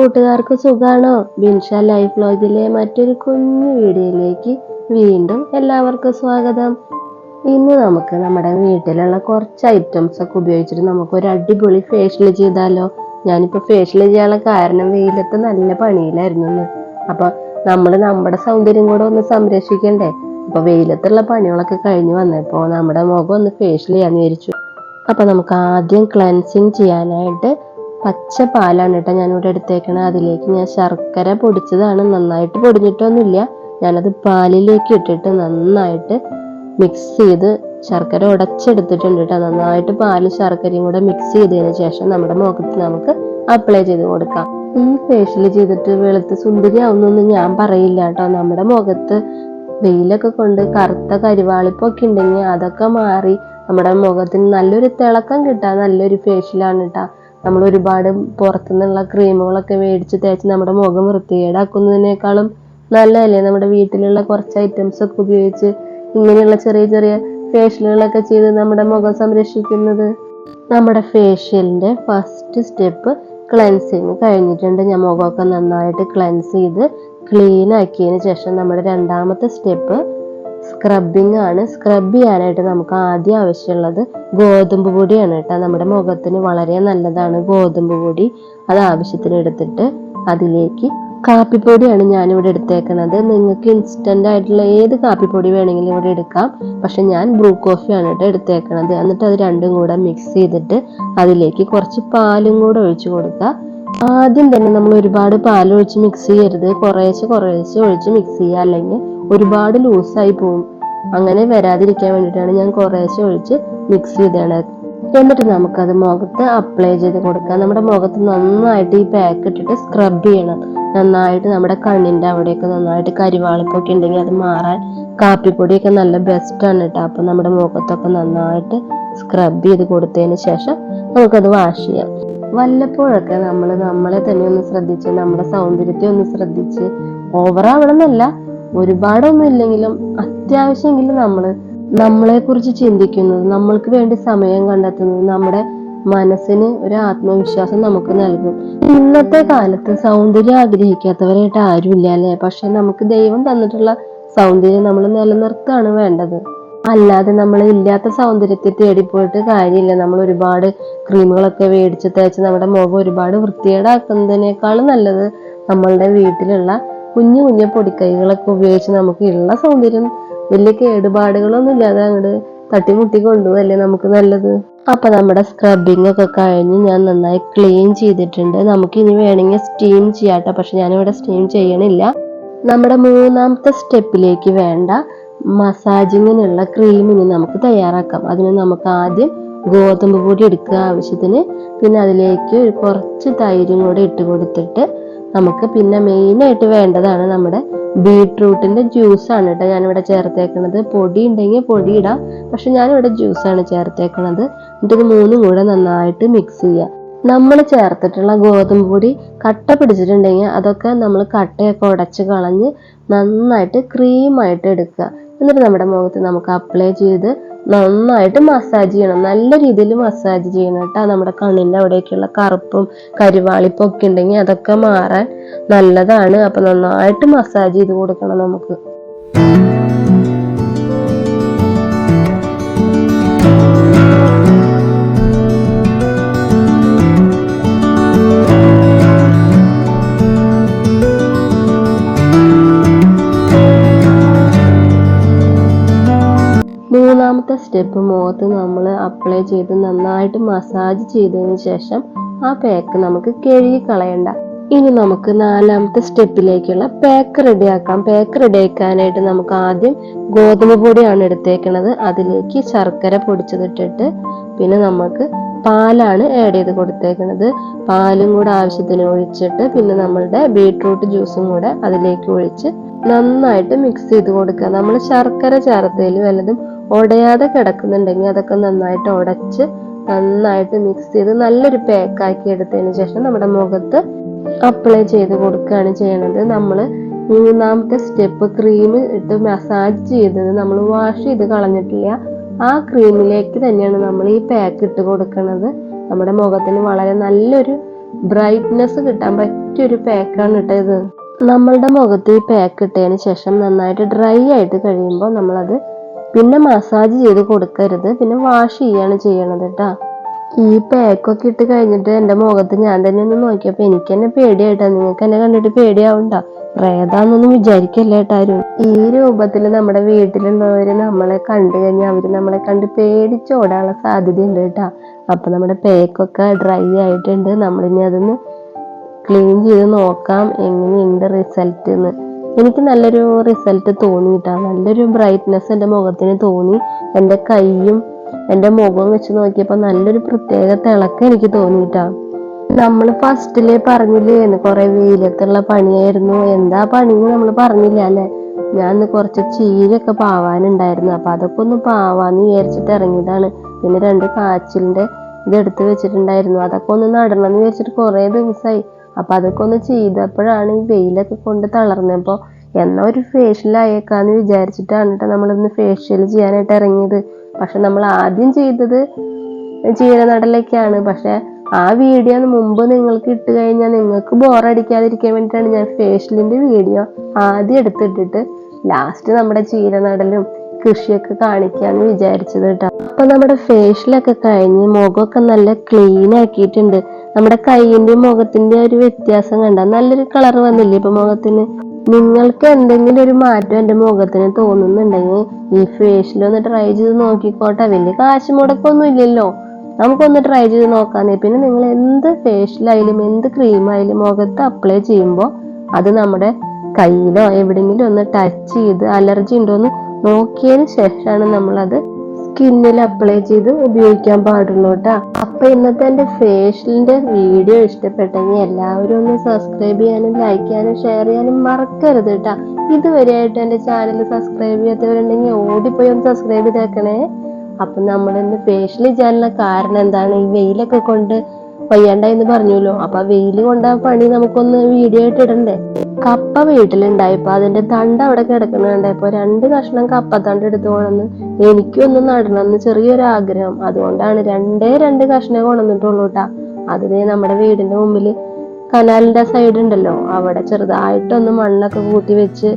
കൂട്ടുകാർക്ക് സുഖാണോ? ബിൻഷ ലൈഫ് വ്ലോഗിലെ മറ്റൊരു കുഞ്ഞു വീഡിയോയിലേക്ക് വീണ്ടും എല്ലാവർക്കും സ്വാഗതം. ഇന്ന് നമുക്ക് നമ്മുടെ വീട്ടിലുള്ള കുറച്ച് ഐറ്റംസ് ഒക്കെ ഉപയോഗിച്ചിട്ട് നമുക്ക് ഒരു അടിപൊളി ഫേഷ്യൽ ചെയ്താലോ? ഞാനിപ്പോ ഫേഷ്യൽ ചെയ്യാനുള്ള കാരണം വെയിലത്ത് നല്ല പണിയിലായിരുന്നു അപ്പോൾ അപ്പൊ നമ്മൾ നമ്മുടെ സൗന്ദര്യം കൂടെ ഒന്ന് സംരക്ഷിക്കണ്ടേ? അപ്പൊ വെയിലത്തുള്ള പണികളൊക്കെ കഴിഞ്ഞ് വന്നപ്പോ നമ്മുടെ മുഖം ഒന്ന് ഫേഷ്യൽ ചെയ്യാന്ന് വിചാരിച്ചു. അപ്പൊ നമുക്ക് ആദ്യം ക്ലൻസിങ് ചെയ്യാനായിട്ട് പച്ച പാലാണ് കേട്ടോ ഞാനിവിടെ എടുത്തേക്കണത്. അതിലേക്ക് ഞാൻ ശർക്കര പൊടിച്ചതാണ്. നന്നായിട്ട് പൊടിഞ്ഞിട്ടൊന്നുമില്ല. ഞാനത് പാലിലേക്ക് ഇട്ടിട്ട് നന്നായിട്ട് മിക്സ് ചെയ്ത് ശർക്കര ഉടച്ചെടുത്തിട്ടുണ്ട് കേട്ടോ. നന്നായിട്ട് പാലും ശർക്കരയും കൂടെ മിക്സ് ചെയ്തതിന് ശേഷം നമ്മുടെ മുഖത്ത് നമുക്ക് അപ്ലൈ ചെയ്ത് കൊടുക്കാം. ഈ ഫേഷ്യൽ ചെയ്തിട്ട് വെളുത്ത് സുന്ദരിയാവുന്നൊന്നും ഞാൻ പറയില്ല കേട്ടോ. നമ്മുടെ മുഖത്ത് വെയിലൊക്കെ കൊണ്ട് കറുത്ത കരിവാളിപ്പൊക്കെ ഉണ്ടെങ്കിൽ അതൊക്കെ മാറി നമ്മുടെ മുഖത്തിന് നല്ലൊരു തിളക്കം കിട്ടാൻ നല്ലൊരു ഫേഷ്യലാണ് കേട്ടോ. നമ്മൾ ഒരുപാട് പുറത്തുനിന്നുള്ള ക്രീമുകളൊക്കെ മേടിച്ച് തേച്ച് നമ്മുടെ മുഖം വൃത്തികേടാക്കുന്നതിനേക്കാളും നല്ലതല്ലേ? നമ്മുടെ വീട്ടിലുള്ള കുറച്ച് ഐറ്റംസ് ഒക്കെ ഉപയോഗിച്ച് ഇങ്ങനെയുള്ള ചെറിയ ചെറിയ ഫേഷ്യലുകളൊക്കെ ചെയ്ത് നമ്മുടെ മുഖം സംരക്ഷിക്കുന്നത്. നമ്മുടെ ഫേഷ്യലിന്റെ ഫസ്റ്റ് സ്റ്റെപ്പ് ക്ലെൻസിങ് കഴിഞ്ഞിട്ടുണ്ട്. ഞാൻ മുഖമൊക്കെ നന്നായിട്ട് ക്ലെൻസ് ചെയ്ത് ക്ലീൻ ആക്കിയതിന് ശേഷം നമ്മുടെ രണ്ടാമത്തെ സ്റ്റെപ്പ് സ്ക്രബിങ് ആണ്. സ്ക്രബ് ചെയ്യാനായിട്ട് നമുക്ക് ആദ്യം ആവശ്യമുള്ളത് ഗോതമ്പ് പൊടിയാണ് കേട്ടോ. നമ്മുടെ മുഖത്തിന് വളരെ നല്ലതാണ് ഗോതമ്പ് പൊടി. അത് ആവശ്യത്തിന് എടുത്തിട്ട് അതിലേക്ക് കാപ്പിപ്പൊടിയാണ് ഞാനിവിടെ എടുത്തേക്കുന്നത്. നിങ്ങൾക്ക് ഇൻസ്റ്റന്റ് ആയിട്ടുള്ള ഏത് കാപ്പിപ്പൊടി വേണമെങ്കിലും ഇവിടെ എടുക്കാം. പക്ഷെ ഞാൻ ബ്രൂ കോഫിയാണ് കേട്ടോ എടുത്തേക്കണത്. എന്നിട്ട് അത് രണ്ടും കൂടെ മിക്സ് ചെയ്തിട്ട് അതിലേക്ക് കുറച്ച് പാലും കൂടെ ഒഴിച്ചു കൊടുക്കുക. ആദ്യം തന്നെ നമ്മൾ ഒരുപാട് പാൽ ഒഴിച്ച് മിക്സ് ചെയ്യരുത്. കുറേശ്ശെ കുറേശ്ശെ ഒഴിച്ച് മിക്സ് ചെയ്യുക. അല്ലെങ്കിൽ ഒരുപാട് ലൂസായി പോവും. അങ്ങനെ വരാതിരിക്കാൻ വേണ്ടിയിട്ടാണ് ഞാൻ കുറേശ്ശെ ഒഴിച്ച് മിക്സ് ചെയ്താണ്. എന്നിട്ട് നമുക്കത് മുഖത്ത് അപ്ലൈ ചെയ്ത് കൊടുക്കാം. നമ്മുടെ മുഖത്ത് നന്നായിട്ട് ഈ പാക്ക് ഇട്ടിട്ട് സ്ക്രബ് ചെയ്യണം. നന്നായിട്ട് നമ്മുടെ കണ്ണിന്റെ അവിടെയൊക്കെ നന്നായിട്ട് കരിവാളിപ്പൊക്കെ ഉണ്ടെങ്കിൽ അത് മാറാൻ കാപ്പിപ്പൊടിയൊക്കെ നല്ല ബെസ്റ്റാണ് കേട്ടോ അപ്പം നമ്മുടെ മുഖത്തൊക്കെ നന്നായിട്ട് സ്ക്രബ് ചെയ്ത് കൊടുത്തതിന് ശേഷം നമുക്കത് വാഷ് ചെയ്യാം. വല്ലപ്പോഴൊക്കെ നമ്മൾ നമ്മളെ തന്നെ ഒന്ന് ശ്രദ്ധിച്ച് നമ്മുടെ സൗന്ദര്യത്തെ ഒന്ന് ശ്രദ്ധിച്ച്. ഓവറാവണമെന്നല്ല ഒരുപാടൊന്നും ഇല്ലെങ്കിലും അത്യാവശ്യമെങ്കിലും നമ്മൾ നമ്മളെ കുറിച്ച് ചിന്തിക്കുന്നത് നമ്മൾക്ക് വേണ്ടി സമയം കണ്ടെത്തുന്നത് നമ്മുടെ മനസ്സിന് ഒരു ആത്മവിശ്വാസം നമുക്ക് നൽകും. ഇന്നത്തെ കാലത്ത് സൗന്ദര്യം ആഗ്രഹിക്കാത്തവരായിട്ട് ആരുമില്ല അല്ലെ? പക്ഷെ നമുക്ക് ദൈവം തന്നിട്ടുള്ള സൗന്ദര്യം നമ്മൾ നിലനിർത്തുകയാണ് വേണ്ടത്. അല്ലാതെ നമ്മൾ ഇല്ലാത്ത സൗന്ദര്യത്തെ തേടിപ്പോയിട്ട് കാര്യമില്ല. നമ്മൾ ഒരുപാട് ക്രീമുകളൊക്കെ മേടിച്ച് തേച്ച് നമ്മുടെ മുഖം ഒരുപാട് വൃത്തികേടാക്കുന്നതിനേക്കാളും നല്ലത് നമ്മളുടെ വീട്ടിലുള്ള കുഞ്ഞു കുഞ്ഞു പൊടിക്കൈകളൊക്കെ ഉപയോഗിച്ച് നമുക്ക് ഉള്ള സൗന്ദര്യം വലിയ കേടുപാടുകളൊന്നും ഇല്ലാതെ അങ്ങോട്ട് തട്ടിമുട്ടി കൊണ്ടുപോകല്ലേ നമുക്ക് നല്ലത്? അപ്പൊ നമ്മുടെ സ്ക്രബിംഗ് ഒക്കെ കഴിഞ്ഞ് ഞാൻ നന്നായി ക്ലീൻ ചെയ്തിട്ടുണ്ട്. നമുക്ക് ഇനി വേണമെങ്കിൽ സ്റ്റീം ചെയ്യാട്ടോ. പക്ഷെ ഞാനിവിടെ സ്റ്റീം ചെയ്യണില്ല. നമ്മുടെ മൂന്നാമത്തെ സ്റ്റെപ്പിലേക്ക് വേണ്ട മസാജിങ്ങിനുള്ള ക്രീം ഇനി നമുക്ക് തയ്യാറാക്കാം. അതിന് നമുക്ക് ആദ്യം ഗോതമ്പ് പൊടി എടുക്കുക ആവശ്യത്തിന്. പിന്നെ അതിലേക്ക് കുറച്ച് തൈരും കൂടെ ഇട്ട് കൊടുത്തിട്ട് നമുക്ക് പിന്നെ മെയിനായിട്ട് വേണ്ടതാണ് നമ്മുടെ ബീട്രൂട്ടിന്റെ ജ്യൂസ് ആണ് കേട്ടോ ഞാനിവിടെ ചേർത്തേക്കണത്. പൊടി ഉണ്ടെങ്കിൽ പൊടി ഇടാം. പക്ഷെ ഞാനിവിടെ ജ്യൂസാണ് ചേർത്തേക്കണത്. എന്നിട്ട് മൂന്നും കൂടെ നന്നായിട്ട് മിക്സ് ചെയ്യാം. നമ്മൾ ചേർത്തിട്ടുള്ള ഗോതമ്പ് പൊടി കട്ട പിടിച്ചിട്ടുണ്ടെങ്കിൽ അതൊക്കെ നമ്മൾ കട്ടയൊക്കെ ഉടച്ച് കളഞ്ഞ് നന്നായിട്ട് ക്രീമായിട്ട് എടുക്കുക. എന്നിട്ട് നമ്മുടെ മുഖത്ത് നമുക്ക് അപ്ലൈ ചെയ്ത് നന്നായിട്ട് മസാജ് ചെയ്യണം. നല്ല രീതിയിൽ മസാജ് ചെയ്യണം കേട്ടോ. നമ്മുടെ കണ്ണിന്റെ അവിടേക്കുള്ള കറുപ്പും കരുവാളിപ്പും ഒക്കെ ഉണ്ടെങ്കിൽ അതൊക്കെ മാറാൻ നല്ലതാണ്. അപ്പം നന്നായിട്ട് മസാജ് ചെയ്ത് കൊടുക്കണം നമുക്ക്. മൂന്നാമത്തെ സ്റ്റെപ്പ് മുഖത്ത് നമ്മൾ അപ്ലൈ ചെയ്ത് നന്നായിട്ട് മസാജ് ചെയ്തതിന് ശേഷം ആ പാക്ക് നമുക്ക് കഴുകി കളയണ്ട. ഇനി നമുക്ക് നാലാമത്തെ സ്റ്റെപ്പിലേക്കുള്ള പാക്ക് റെഡിയാക്കാം പാക്ക് റെഡിയാക്കാനായിട്ട് നമുക്ക് ആദ്യം ഗോതമ്പ് പൊടിയാണ് എടുത്തേക്കുന്നത് അതിലേക്ക് ശർക്കര പൊടിച്ചതിട്ടിട്ട് പിന്നെ നമുക്ക് പാലാണ് ആഡ് ചെയ്ത് കൊടുത്തേക്കുന്നത് പാലും കൂടെ ആവശ്യത്തിന് ഒഴിച്ചിട്ട് പിന്നെ നമ്മളുടെ ബീട്രൂട്ട് ജ്യൂസും കൂടെ അതിലേക്ക് ഒഴിച്ച് നന്നായിട്ട് മിക്സ് ചെയ്ത് കൊടുക്കുക. നമ്മൾ ശർക്കര ചേർത്തതിൽ വല്ലതും ഉടയാതെ കിടക്കുന്നുണ്ടെങ്കിൽ അതൊക്കെ നന്നായിട്ട് ഉടച്ച് നന്നായിട്ട് മിക്സ് ചെയ്ത് നല്ലൊരു പാക്കാക്കി എടുത്തതിന് ശേഷം നമ്മുടെ മുഖത്ത് അപ്ലൈ ചെയ്ത് കൊടുക്കുകയാണ് ചെയ്യണത്. നമ്മൾ മൂന്നാമത്തെ സ്റ്റെപ്പ് ക്രീം ഇട്ട് മസാജ് ചെയ്തത് നമ്മൾ വാഷ് ചെയ്ത് കളഞ്ഞിട്ടില്ല. ആ ക്രീമിലേക്ക് തന്നെയാണ് നമ്മൾ ഈ പാക്ക് ഇട്ട് കൊടുക്കുന്നത് നമ്മുടെ മുഖത്തിന് വളരെ നല്ലൊരു ബ്രൈറ്റ്നെസ് കിട്ടാൻ പറ്റിയൊരു പാക്കാണ് ഇട്ടത് നമ്മളുടെ മുഖത്ത് ഈ പാക്ക് ഇട്ടതിന് ശേഷം നന്നായിട്ട് ഡ്രൈ ആയിട്ട് കഴിയുമ്പോൾ നമ്മളത് പിന്നെ മസാജ് ചെയ്ത് കൊടുക്കരുത്. പിന്നെ വാഷ് ചെയ്യാണ് ചെയ്യണത് കേട്ടാ ഈ പാക്കൊക്കെ ഇട്ട് കഴിഞ്ഞിട്ട് എന്റെ മുഖത്ത് ഞാൻ തന്നെ ഒന്ന് നോക്കിയപ്പോൾ എനിക്ക് തന്നെ പേടിയായിട്ടാ. നിങ്ങൾക്ക് എന്നെ കണ്ടിട്ട് പേടിയാവണ്ട. പ്രേതാന്നൊന്നും വിചാരിക്കല്ല കേട്ടാരും ഈ രൂപത്തിൽ നമ്മുടെ വീട്ടിലുള്ളവര് നമ്മളെ കണ്ടു കഴിഞ്ഞാൽ അവർ നമ്മളെ കണ്ട് പേടിച്ചോടാനുള്ള സാധ്യതയുണ്ട് കേട്ടാ അപ്പൊ നമ്മുടെ പേക്കൊക്കെ ഡ്രൈ ആയിട്ടുണ്ട്. നമ്മളിനി അതൊന്ന് ക്ലീൻ ചെയ്ത് നോക്കാം. എങ്ങനെയുണ്ട് റിസൾട്ട് എന്ന് എനിക്ക് നല്ലൊരു റിസൾട്ട് തോന്നി കേട്ടോ നല്ലൊരു ബ്രൈറ്റ്നെസ് എന്റെ മുഖത്തിന് തോന്നി. എന്റെ കൈയും എന്റെ മുഖവും വെച്ച് നോക്കിയപ്പോൾ നല്ലൊരു പ്രത്യേക തിളക്കം എനിക്ക് തോന്നിയിട്ടാണ് നമ്മൾ ഫസ്റ്റിലേ പറഞ്ഞില്ലേ കുറെ വെയിലത്തുള്ള പണിയായിരുന്നു. എന്താ പണി നമ്മൾ പറഞ്ഞില്ല അല്ലേ? ഞാൻ ഇന്ന് കുറച്ച് ചീരൊക്കെ പാവാനുണ്ടായിരുന്നു. അപ്പൊ അതൊക്കെ ഒന്ന് പാവാന്ന് വിചാരിച്ചിട്ട് ഇറങ്ങിയതാണ്. പിന്നെ രണ്ട് കാച്ചിലിന്റെ ഇത് എടുത്ത് വെച്ചിട്ടുണ്ടായിരുന്നു. അതൊക്കെ ഒന്ന് എന്ന് വിചാരിച്ചിട്ട് കുറെ ദിവസമായി അപ്പൊ അതൊക്കെ ഒന്ന് ചെയ്തപ്പോഴാണ് ഈ വെയിലൊക്കെ കൊണ്ട് തളർന്നപ്പോ എന്നാ ഒരു ഫേഷ്യൽ ആയേക്കാന്ന് വിചാരിച്ചിട്ടാണ് കേട്ടോ നമ്മളിന്ന് ഫേഷ്യൽ ചെയ്യാനായിട്ട് ഇറങ്ങിയത്. പക്ഷെ നമ്മൾ ആദ്യം ചെയ്തത് ചീരനടലൊക്കെയാണ്. പക്ഷെ ആ വീഡിയോ മുമ്പ് നിങ്ങൾക്ക് ഇട്ട് കഴിഞ്ഞാൽ നിങ്ങൾക്ക് ബോറടിക്കാതിരിക്കാൻ വേണ്ടിയിട്ടാണ് ഞാൻ ഫേഷ്യലിന്റെ വീഡിയോ ആദ്യം എടുത്തിട്ടിട്ട് ലാസ്റ്റ് നമ്മുടെ ചീരനടലും കൃഷിയൊക്കെ കാണിക്കാന്ന് വിചാരിച്ചത് കേട്ടോ അപ്പൊ നമ്മുടെ ഫേഷ്യലൊക്കെ കഴിഞ്ഞ് മുഖമൊക്കെ നല്ല ക്ലീൻ ആക്കിയിട്ടുണ്ട്. നമ്മുടെ കൈയിന്റെയും മുഖത്തിന്റെ ഒരു വ്യത്യാസം കണ്ട നല്ലൊരു കളർ വന്നില്ലേ ഇപ്പൊ മുഖത്തിന്? നിങ്ങൾക്ക് എന്തെങ്കിലും ഒരു മാറ്റം എന്റെ മുഖത്തിന് തോന്നുന്നുണ്ടെങ്കിൽ ഈ ഫേഷ്യൽ ഒന്ന് ട്രൈ ചെയ്ത് നോക്കിക്കോട്ടെ. വലിയ കാശ് മുടക്കൊന്നും ഇല്ലല്ലോ. നമുക്കൊന്ന് ട്രൈ ചെയ്ത് നോക്കാന്നേ. പിന്നെ നിങ്ങൾ എന്ത് ഫേഷ്യലായാലും എന്ത് ക്രീമായാലും മുഖത്ത് അപ്ലൈ ചെയ്യുമ്പോൾ അത് നമ്മുടെ കയ്യിലോ എവിടെയെങ്കിലും ഒന്ന് ടച്ച് ചെയ്ത് അലർജി ഉണ്ടോ എന്ന് നോക്കിയതിന് ശേഷമാണ് നമ്മളത് സ്കിന്നിൽ അപ്ലൈ ചെയ്ത് ഉപയോഗിക്കാൻ പാടുള്ളൂ കേട്ടോ. അപ്പൊ ഇന്നത്തെ എന്റെ ഫേഷ്യലിന്റെ വീഡിയോ ഇഷ്ടപ്പെട്ടെങ്കിൽ എല്ലാവരും ഒന്ന് സബ്സ്ക്രൈബ് ചെയ്യാനും ലൈക്ക് ചെയ്യാനും ഷെയർ ചെയ്യാനും മറക്കരുത് കേട്ടോ. ഇതുവരെയായിട്ട് എന്റെ ചാനൽ സബ്സ്ക്രൈബ് ചെയ്യാത്തവരുണ്ടെങ്കിൽ ഓടിപ്പോയി ഒന്ന് സബ്സ്ക്രൈബ് ചെയ്തേക്കണേ അപ്പൊ നമ്മൾ ഇന്ന് ഫേഷ്യൽ ചെയ്യാനുള്ള കാരണം എന്താണ്? ഈ വെയിലൊക്കെ കൊണ്ട് വയ്യാണ്ടായെന്ന് പറഞ്ഞല്ലോ അപ്പൊ വെയിൽ കൊണ്ട് പണി നമുക്കൊന്ന് വീഡിയോ ആയിട്ട് ഇടണ്ടേ? കപ്പ വീട്ടിലുണ്ടായപ്പോ അതിന്റെ തണ്ട് അവിടെ കിടക്കുന്നുണ്ടായപ്പോ രണ്ട് കഷ്ണം കപ്പ തണ്ട് എടുത്തു കൊണ്ടെന്ന് എനിക്കൊന്ന് നടണമെന്ന് ചെറിയൊരു ആഗ്രഹം. അതുകൊണ്ടാണ് രണ്ടേ രണ്ട് കഷ്ണം കൊണ്ടുവന്നിട്ടുള്ളൂ കേട്ടാ അതിന് നമ്മുടെ വീടിന്റെ മുമ്പിൽ കനാലിന്റെ സൈഡ് ഉണ്ടല്ലോ. അവിടെ ചെറുതായിട്ടൊന്ന് മണ്ണൊക്കെ കൂട്ടി വെച്ച്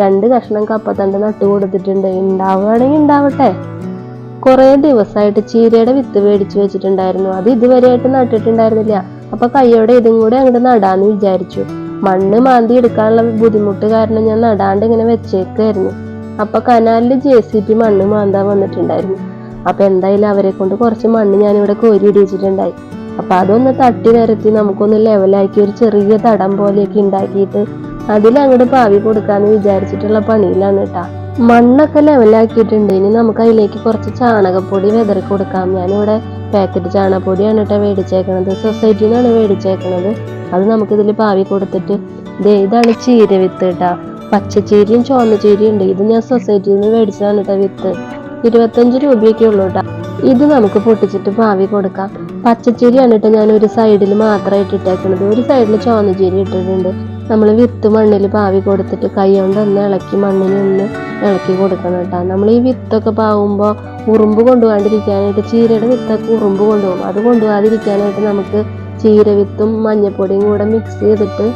രണ്ട് കഷ്ണം കപ്പത്തണ്ട് നട്ടു കൊടുത്തിട്ടുണ്ട്. ഉണ്ടാവുകയാണെങ്കിൽ ഉണ്ടാവട്ടെ കുറെ ദിവസമായിട്ട് ചീരയുടെ വിത്ത് മേടിച്ചു വെച്ചിട്ടുണ്ടായിരുന്നു. അത് ഇതുവരെയായിട്ട് നട്ടിട്ടുണ്ടായിരുന്നില്ല. അപ്പൊ കയ്യോടെ ഇതും കൂടെ അങ്ങോട്ട് നടാന്ന് വിചാരിച്ചു. മണ്ണ് മാന്തി എടുക്കാനുള്ള ബുദ്ധിമുട്ട് കാരണം ഞാൻ നടാണ്ട് ഇങ്ങനെ വെച്ചേക്കായിരുന്നു. അപ്പൊ കനാലിൽ ജെ സി പി മണ്ണ് മാന്താൻ വന്നിട്ടുണ്ടായിരുന്നു. അപ്പൊ എന്തായാലും അവരെ കൊണ്ട് കുറച്ച് മണ്ണ് ഞാൻ ഇവിടെ കോരി ഇടിച്ചിട്ടുണ്ടായി. അപ്പൊ അതൊന്ന് തട്ടി നിരത്തി നമുക്കൊന്ന് ലെവലാക്കി ഒരു ചെറിയ തടം പോലെയൊക്കെ ഉണ്ടാക്കിയിട്ട് അതിലങ്ങോട്ട് പാവി കൊടുക്കാന്ന് വിചാരിച്ചിട്ടുള്ള പണിയിലാണ് കേട്ടാ മണ്ണൊക്കെ ലെവലാക്കിയിട്ടുണ്ട് ഇനി നമുക്ക് അതിലേക്ക് കുറച്ച് ചാണകപ്പൊടി വെതറി കൊടുക്കാം. ഞാനിവിടെ പാക്കറ്റ് ചാണകപ്പൊടിയാണ് കേട്ടോ മേടിച്ചേക്കണത്. സൊസൈറ്റിന്നാണ് മേടിച്ചേക്കണത്. അത് നമുക്കിതിൽ പാവി കൊടുത്തിട്ട് ദേ ഇതാണ് ചീര വിത്ത് കേട്ടാ പച്ചച്ചീരയും ചുവന്ന ചീരയും ഉണ്ട്. ഇത് ഞാൻ സൊസൈറ്റിയിൽ നിന്ന് മേടിച്ചതാണ് കേട്ടോ വിത്ത്. ഇരുപത്തഞ്ച് രൂപയൊക്കെ ഉള്ളൂ കേട്ടോ ഇത് നമുക്ക് പൊട്ടിച്ചിട്ട് പാവി കൊടുക്കാം. പച്ചച്ചീരയാണ് കേട്ടോ ഞാൻ ഒരു സൈഡിൽ മാത്രമായിട്ട് ഇട്ടേക്കുന്നത് ഒരു സൈഡിൽ ചുവന്ന ചീര ഇട്ടിട്ടുണ്ട്. നമ്മൾ വിത്ത് മണ്ണിൽ പാവി കൊടുത്തിട്ട് കൈ കൊണ്ട് ഒന്ന് ഇളക്കി മണ്ണിൽ ഒന്ന് ഇളക്കി കൊടുക്കണം കേട്ടോ നമ്മൾ ഈ വിത്തൊക്കെ പാവുമ്പോൾ ഉറുമ്പ് കൊണ്ടുപോകാണ്ടിരിക്കാനായിട്ട് ചീരയുടെ വിത്തൊക്കെ ഉറുമ്പ് കൊണ്ടുപോകും. അത് കൊണ്ടുപോകാതിരിക്കാനായിട്ട് നമുക്ക് ചീര വിത്തും മഞ്ഞപ്പൊടിയും കൂടെ മിക്സ് ചെയ്തിട്ട്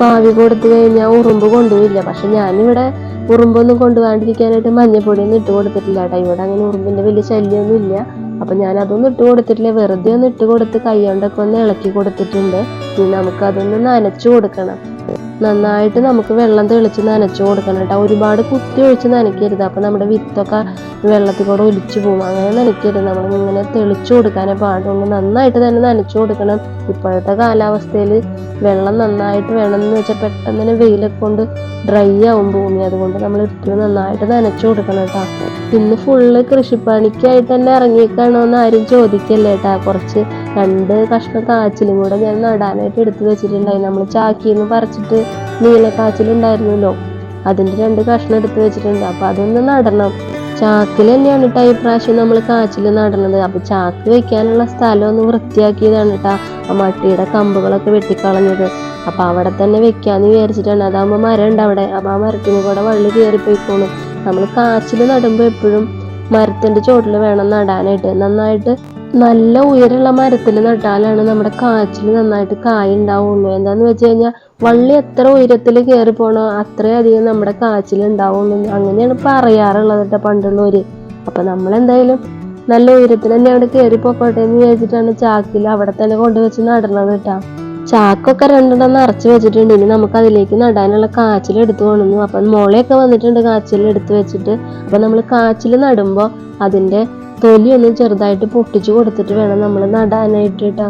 പാവി കൊടുത്തു കഴിഞ്ഞാൽ ഉറുമ്പ് കൊണ്ടുപോയില്ല പക്ഷെ ഞാനിവിടെ ഉറുമ്പൊന്നും കൊണ്ടുപോകാണ്ടിരിക്കാനായിട്ട് മഞ്ഞപ്പൊടിയൊന്നും ഇട്ട് കൊടുത്തിട്ടില്ല കേട്ടോ ഇവിടെ അങ്ങനെ ഉറുമ്പിന്റെ വലിയ ശല്യമൊന്നും ഇല്ല. അപ്പൊ ഞാൻ അതൊന്നും ഇട്ട് കൊടുത്തിട്ടില്ല. വെറുതെ ഒന്ന് ഇട്ട് കൊടുത്ത് കൈ കൊണ്ടൊക്കെ ഒന്ന് ഇളക്കി കൊടുത്തിട്ടുണ്ട്. ഇനി നമുക്കതൊന്ന് നനച്ചു കൊടുക്കണം. നന്നായിട്ട് നമുക്ക് വെള്ളം തെളിച്ച് നനച്ചു കൊടുക്കണം കേട്ടോ. ഒരുപാട് കുത്തി ഒഴിച്ച് നനയ്ക്കരുത്. അപ്പം നമ്മുടെ വിത്തൊക്കെ വെള്ളത്തിൽ കൂടെ ഒലിച്ചു പോകും. അങ്ങനെ നനയ്ക്കരുത്. നമ്മൾ ഇങ്ങനെ തെളിച്ചു കൊടുക്കാനേ പാടുള്ളൂ. നന്നായിട്ട് തന്നെ നനച്ചു കൊടുക്കണം. ഇപ്പോഴത്തെ കാലാവസ്ഥയിൽ വെള്ളം നന്നായിട്ട് വേണമെന്ന് വെച്ചാൽ പെട്ടെന്ന് തന്നെ വെയിലൊക്കെ കൊണ്ട് ഡ്രൈ ആവും ഭൂമി. അതുകൊണ്ട് നമ്മൾ ഇപ്പോഴും നന്നായിട്ട് നനച്ചു കൊടുക്കണം കേട്ടോ. ഇന്ന് ഫുള്ള് കൃഷിപ്പണിക്കായിട്ട് തന്നെ ഇറങ്ങിയിക്കാണോ എന്ന് ആരും ചോദിക്കല്ലേ കേട്ടാ. കുറച്ച് രണ്ട് കഷ്ണം കാച്ചിലും കൂടെ ഞാൻ നടാനായിട്ട് എടുത്തു വെച്ചിട്ടുണ്ടായി നമ്മൾ ചാക്കിന്ന് പറിച്ചിട്ട് നീല കാച്ചിലുണ്ടായിരുന്നല്ലോ. അതിന്റെ രണ്ട് കഷ്ണം എടുത്ത് വെച്ചിട്ടുണ്ട്. അപ്പം അതൊന്ന് നടണം. ചാക്കിൽ തന്നെയാണ് കേട്ടോ ഈ പ്രാവശ്യം നമ്മൾ കാച്ചിൽ നടണത് അപ്പം ചാക്ക് വെക്കാനുള്ള സ്ഥലം ഒന്ന് വൃത്തിയാക്കിയതാണ് കേട്ടാ ആ മട്ടിയുടെ കമ്പുകളൊക്കെ വെട്ടിക്കളഞ്ഞത്. അപ്പം അവിടെ തന്നെ വെക്കാന്ന് വിചാരിച്ചിട്ടാണ്. അതാകുമ്പോൾ മരം ഉണ്ട് അവിടെ. അപ്പം ആ മരത്തിന് കൂടെ വള്ളി കയറിപ്പോയിക്കോളും. നമ്മൾ കാച്ചിൽ നടുമ്പോൾ എപ്പോഴും മരത്തിന്റെ ചോട്ടിൽ വേണം നടാനായിട്ട്. നന്നായിട്ട് നല്ല ഉയരമുള്ള മരത്തിൽ നട്ടാലാണ് നമ്മുടെ കാച്ചിൽ നന്നായിട്ട് കായ ഉണ്ടാവുള്ളൂ. എന്താന്ന് വെച്ച് കഴിഞ്ഞാൽ വള്ളി എത്ര ഉയരത്തിൽ കയറി പോണോ അത്രയധികം നമ്മുടെ കാച്ചിൽ ഉണ്ടാവുള്ളൂ. അങ്ങനെയാണ് പറയാറുള്ളത് കേട്ടോ പണ്ടുള്ളവര് അപ്പൊ നമ്മൾ എന്തായാലും നല്ല ഉയരത്തിൽ തന്നെ അവിടെ കയറി പോക്കോട്ടെ എന്ന് വിചാരിച്ചിട്ടാണ് ചാക്കിൽ അവിടെ തന്നെ കൊണ്ടുവച്ച് നടണത് കേട്ടാ. ചാക്കൊക്കെ രണ്ടെണ്ണം നിറച്ച് വെച്ചിട്ടുണ്ട്. ഇനി നമുക്ക് അതിലേക്ക് നടാനുള്ള കാച്ചിൽ എടുത്തു കൊണ്ടുവന്നു. അപ്പം മുളയൊക്കെ വന്നിട്ടുണ്ട് കാച്ചിൽ എടുത്ത് വെച്ചിട്ട്. അപ്പൊ നമ്മൾ കാച്ചിൽ നടുമ്പോൾ അതിന്റെ തൊലി ഒന്ന് ചെറുതായിട്ട് പൊട്ടിച്ചു കൊടുത്തിട്ട് വേണം നമ്മൾ നടാനായിട്ട് കേട്ടോ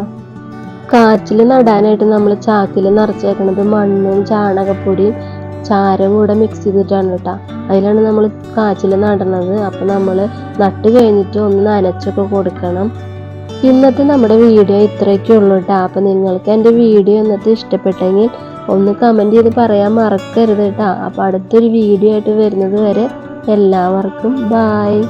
കാച്ചിൽ നടാനായിട്ട് നമ്മൾ ചാക്കിൽ നിറച്ചേക്കണത് മണ്ണും ചാണകപ്പൊടിയും ചാരം കൂടെ മിക്സ് ചെയ്തിട്ടാണ് കേട്ടോ അതിലാണ് നമ്മൾ കാച്ചിൽ നടണത്. അപ്പം നമ്മൾ നട്ട് കഴിഞ്ഞിട്ട് ഒന്ന് നനച്ചൊക്കെ കൊടുക്കണം. ഇന്നത്തെ നമ്മുടെ വീഡിയോ ഇത്രയൊക്കെ ഉള്ളൂ കേട്ടോ അപ്പം നിങ്ങൾക്ക് എന്റെ വീഡിയോ ഇന്നത്തെ ഇഷ്ടപ്പെട്ടെങ്കിൽ ഒന്ന് കമന്റ് ചെയ്ത് പറയാൻ മറക്കരുത് കേട്ടോ അപ്പം അടുത്തൊരു വീഡിയോ ആയിട്ട് വരുന്നത് വരെ എല്ലാവർക്കും ബായ്